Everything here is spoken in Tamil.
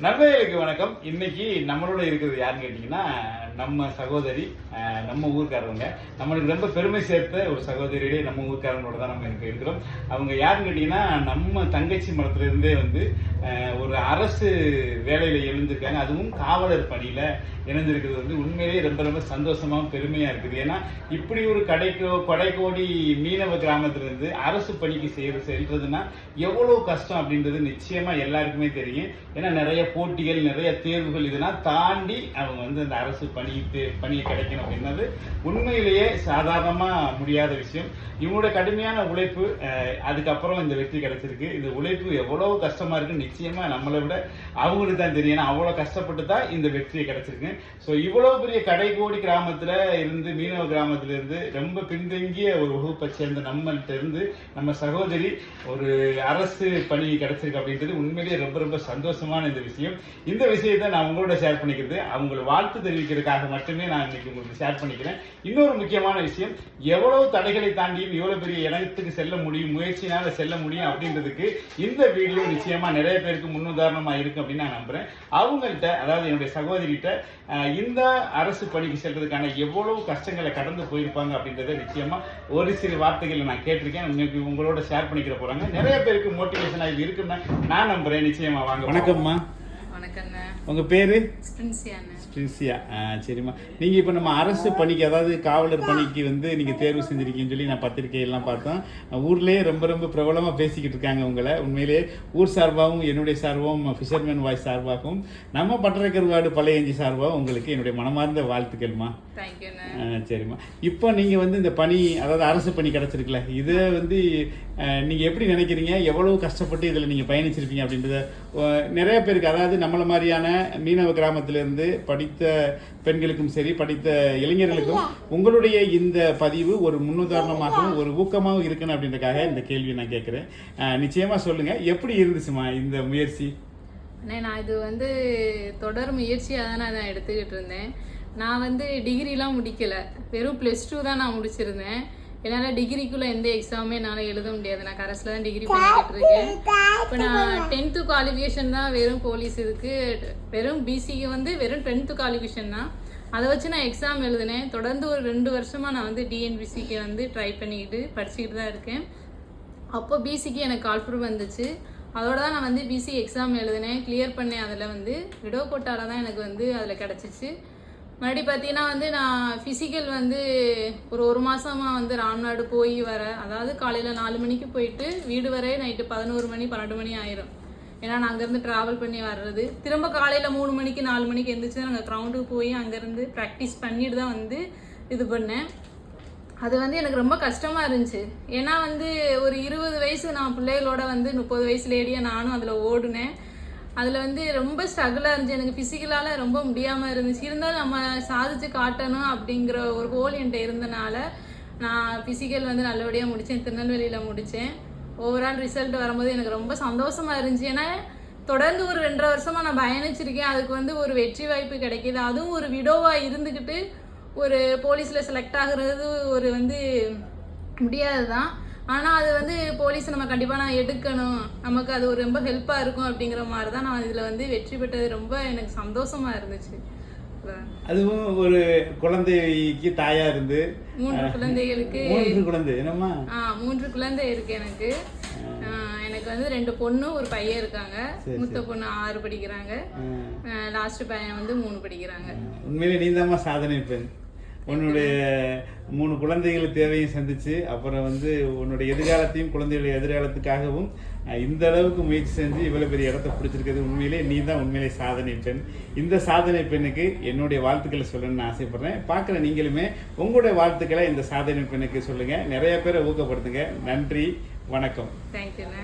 நண்பர்களுக்கு வணக்கம். இன்னைக்கு நம்மளோட இருக்கிறது யாருன்னு கேட்டிங்கன்னா நம்ம சகோதரி நம்ம ஊருக்காரவங்க. நம்மளுக்கு ரொம்ப பெருமை சேர்த்த ஒரு சகோதரியிலே நம்ம ஊருக்காரங்களோட தான் நம்ம இருக்கு இருக்கிறோம். அவங்க யாருன்னு கேட்டிங்கன்னா நம்ம தங்கச்சி மடத்துலேருந்தே வந்து ஒரு அரசு வேலையில் எழுந்திருக்காங்க. அதுவும் காவலர் பணியில் இணைந்திருக்கிறது வந்து உண்மையிலேயே ரொம்ப ரொம்ப சந்தோஷமாக பெருமையாக இருக்குது. ஏன்னா இப்படி ஒரு கடைக்கோ கொடைக்கோடி மீனவ கிராமத்திலிருந்து அரசு பணிக்கு செய்கிற செல்றதுன்னா எவ்வளோ கஷ்டம் அப்படின்றது நிச்சயமாக எல்லாருக்குமே தெரியும். ஏன்னா நிறைய போட்டிகள் நிறைய தேர்வுகள் இதெல்லாம் தாண்டி அவங்க வந்து அந்த அரசு பணி தே- பணியை கிடைக்கணும் அப்படின்னது உண்மையிலேயே சாதாரணமா முடியாத விஷயம். இவங்களோட கடுமையான உழைப்பு அதுக்கப்புறம் இந்த வெற்றி கிடைச்சிருக்கு. இந்த உழைப்பு எவ்வளவு கஷ்டமா இருக்குன்னு நிச்சயமா நம்மளை விட அவங்களுக்கு தான் தெரியும். ஏன்னா அவ்வளவு கஷ்டப்பட்டு தான் இந்த வெற்றியை கிடைச்சிருக்கு. ஸோ இவ்வளவு பெரிய கடைக்கோடி கிராமத்துல இருந்து மீனவ கிராமத்துல இருந்து ரொம்ப பின்தங்கிய ஒரு வகுப்பை சேர்ந்த நம்மள்ட்ட இருந்து நம்ம சகோதரி ஒரு அரசு பணி கிடைச்சிருக்கு அப்படின்றது உண்மையிலேயே ரொம்ப ரொம்ப சந்தோஷமான இந்த விஷயம். இந்த விஷயத்தை நான் உங்களோட ஷேர் பண்ணிக்கிறது. அவங்களை வாழ்த்து தெரிவிக்கிறதுக்காக மட்டுமே நான் இன்னைக்கு உங்களுக்கு ஷேர் பண்ணிக்கிறேன். இன்னொரு முக்கியமான விஷயம் எவ்வளவு தடைகளை தாண்டியும் எவ்வளவு பெரிய இடத்துக்கு செல்ல முடியும் முயற்சினால செல்ல முடியும் அப்படின்றதுக்கு இந்த வீடியோ நிச்சயமா நிறைய பேருக்கு முன்னுதாரணமா இருக்கு அப்படின்னு நான் நம்புறேன். அவங்கள்ட்ட அதாவது என்னுடைய சகோதரிகிட்ட இந்த அரசு பணிக்கு செல்றதுக்கான எவ்வளவு கஷ்டங்களை கடந்து போயிருப்பாங்க அப்படின்றத நிச்சயமா ஒரு சில வார்த்தைகளை நான் கேட்டிருக்கேன். இன்னைக்கு உங்களோட ஷேர் பண்ணிக்கிற போறாங்க. நிறைய பேருக்கு மோட்டிவேஷனா இது இருக்குன்னு நான் நம்புறேன். நிச்சயமா வாங்க. வணக்கம்மா. வணக்கண்ணே உங்க பேரு? ஸ்பிரின்சியாண்ணே பிரின்சியா ஆ சரிம்மா. நீங்க இப்போ நம்ம அரசு பணிக்கு அதாவது காவலர் பணிக்கு வந்து நீங்க தேர்வு செஞ்சிருக்கீங்கன்னு சொல்லி நான் பத்திரிகையெல்லாம் பார்த்தோம் ஊர்லயே ரொம்ப ரொம்ப பிரபலமா பேசிக்கிட்டு இருக்காங்க உங்களை. உண்மையிலேயே ஊர் சார்பாகவும் என்னுடைய சார்பாகவும் ஃபிஷர்மேன் வாய்ஸ் சார்பாகவும் நம்ம பட்டறைக்கர் வார்டு பழையஞ்சி சார்பாகவும் உங்களுக்கு என்னுடைய மனமார்ந்த வாழ்த்துக்கள்மா. சரிம்மா. இப்போ நீங்க வந்து இந்த பணி அதாவது அரசு பணி கிடைச்சிருக்குல்ல இதை வந்து நீங்கள் எப்படி நினைக்கிறீங்க? எவ்வளவு கஷ்டப்பட்டு இதில் நீங்கள் பயணிச்சிருப்பீங்க அப்படின்றத நிறைய பேருக்கு அதாவது நம்மளை மாதிரியான மீனவ கிராமத்திலேருந்து படித்த பெண்களுக்கும் சரி படித்த இளைஞர்களுக்கும் உங்களுடைய இந்த பதிவு ஒரு முன்னுதாரணமாகவும் ஒரு ஊக்கமாகவும் இருக்கணும் அப்படின்றக்காக இந்த கேள்வியை நான் கேட்குறேன். நிச்சயமாக சொல்லுங்கள் எப்படி இருந்துச்சுமா இந்த முயற்சி? அண்ணே நான் இது வந்து தொடர் முயற்சியாக தான் நான் எடுத்துக்கிட்டு இருந்தேன். நான் வந்து டிகிரிலாம் முடிக்கலை. வெறும் ப்ளஸ் டூ தான் நான் முடிச்சிருந்தேன். என்னால் டிகிரிக்குள்ளே எந்த எக்ஸாமே என்னால் எழுத முடியாது. நான் கரஸில் தான் டிகிரி பண்ணிக்கிட்டு இருக்கேன். இப்போ நான் டென்த்து குவாலிஃபிகேஷன் தான் வெறும் போலீஸ் இதுக்கு வெறும் பிசிக்கு வந்து வெறும் டென்த்து குவாலிஃபிகேஷன் தான். அதை வச்சு நான் எக்ஸாம் எழுதினேன். தொடர்ந்து ஒரு ரெண்டு வருஷமாக நான் வந்து டிஎன்பிசிக்கு வந்து ட்ரை பண்ணிக்கிட்டு படிச்சுக்கிட்டு தான் இருக்கேன். அப்போ பிசிக்கு எனக்கு கால்ஃபர் வந்துச்சு. அதோட தான் நான் வந்து பிசி எக்ஸாம் எழுதினேன். கிளியர் பண்ணேன். அதில் வந்து விடோ கோட்டால தான் எனக்கு வந்து அதில் கிடச்சிச்சு. மறுபடி பார்த்தீங்கன்னா வந்து நான் ஃபிசிக்கல் வந்து ஒரு ஒரு மாதமாக வந்து ராம்நாடு போய் வர அதாவது காலையில் நாலு மணிக்கு போயிட்டு வீடு வரை நைட்டு பதினோரு மணி பன்னெண்டு மணி ஆயிரும். ஏன்னா நான் அங்கேருந்து ட்ராவல் பண்ணி வர்றது. திரும்ப காலையில் மூணு மணிக்கு நாலு மணிக்கு எழுந்திரிச்சு நாங்கள் கிரவுண்டுக்கு போய் அங்கேருந்து ப்ராக்டிஸ் பண்ணிட்டு தான் வந்து இது பண்ணேன். அது வந்து எனக்கு ரொம்ப கஷ்டமாக இருந்துச்சு. ஏன்னா வந்து ஒரு இருபது வயசு நான் பிள்ளைகளோட வந்து முப்பது வயசு லேடியாக நானும் அதில் ஓடினேன். அதில் வந்து ரொம்ப ஸ்ட்ரகிளாக இருந்துச்சு. எனக்கு ஃபிசிக்கலால் ரொம்ப முடியாமல் இருந்துச்சு. இருந்தாலும் நம்ம சாதிச்சு காட்டணும் அப்படிங்கிற ஒரு கோல் என்கிட்ட இருந்தனால நான் ஃபிசிக்கல் வந்து நல்லபடியாக முடித்தேன் திருநெல்வேலியில் முடித்தேன் ஓவரால் ரிசல்ட் வரும்போது எனக்கு ரொம்ப சந்தோஷமாக இருந்துச்சு. ஏன்னா தொடர்ந்து ஒரு ரெண்டரை வருஷமாக நான் பயணிச்சிருக்கேன். அதுக்கு வந்து ஒரு வெற்றி வாய்ப்பு கிடைக்கிது. அதுவும் ஒரு விடோவாக இருந்துக்கிட்டு ஒரு போலீஸில் செலக்ட் ஆகிறது ஒரு வந்து முடியாது தான் ஆனால் அது வந்து போலீஸ் நம்ம கண்டிப்பாக நான் எடுக்கணும். நமக்கு அது ஒரு ரொம்ப ஹெல்ப்பாக இருக்கும் அப்படிங்கிற மாதிரி தான் நான் இதில் வந்து வெற்றி பெற்றது ரொம்ப எனக்கு சந்தோஷமா இருந்துச்சு. அதுவும் ஒரு குழந்தைக்கு தாயா இருந்து மூன்று குழந்தைகளுக்கு. மூன்று குழந்தை என்னம்மா? ஆ மூன்று குழந்தை இருக்கு எனக்கு. எனக்கு வந்து ரெண்டு பொண்ணு ஒரு பையன் இருக்காங்க. மூத்த பொண்ணு ஆறு படிக்கிறாங்க. லாஸ்ட் பையன் வந்து மூணு படிக்கிறாங்க. உண்மையிலே நீதாம்மா சாதனை பெண். உன்னுடைய மூணு குழந்தைகள் தேவையும் சந்திச்சு அப்புறம் வந்து உன்னுடைய எதிர்காலத்தையும் குழந்தைகளுடைய எதிர்காலத்துக்காகவும் இந்த அளவுக்கு முயற்சி செஞ்சு இவ்வளோ பெரிய இடத்த பிடிச்சிருக்கிறது உண்மையிலே நீ தான் உண்மையிலே சாதனை பெண். இந்த சாதனை பெண்ணுக்கு என்னுடைய வாழ்த்துக்களை சொல்லணும்னு ஆசைப்படுறேன். பார்க்குற நீங்களுமே உங்களுடைய வாழ்த்துக்களை இந்த சாதனை பெண்ணுக்கு சொல்லுங்கள் நிறைய பேரை ஊக்கப்படுத்துங்க. நன்றி வணக்கம். தேங்க்யூண்ணே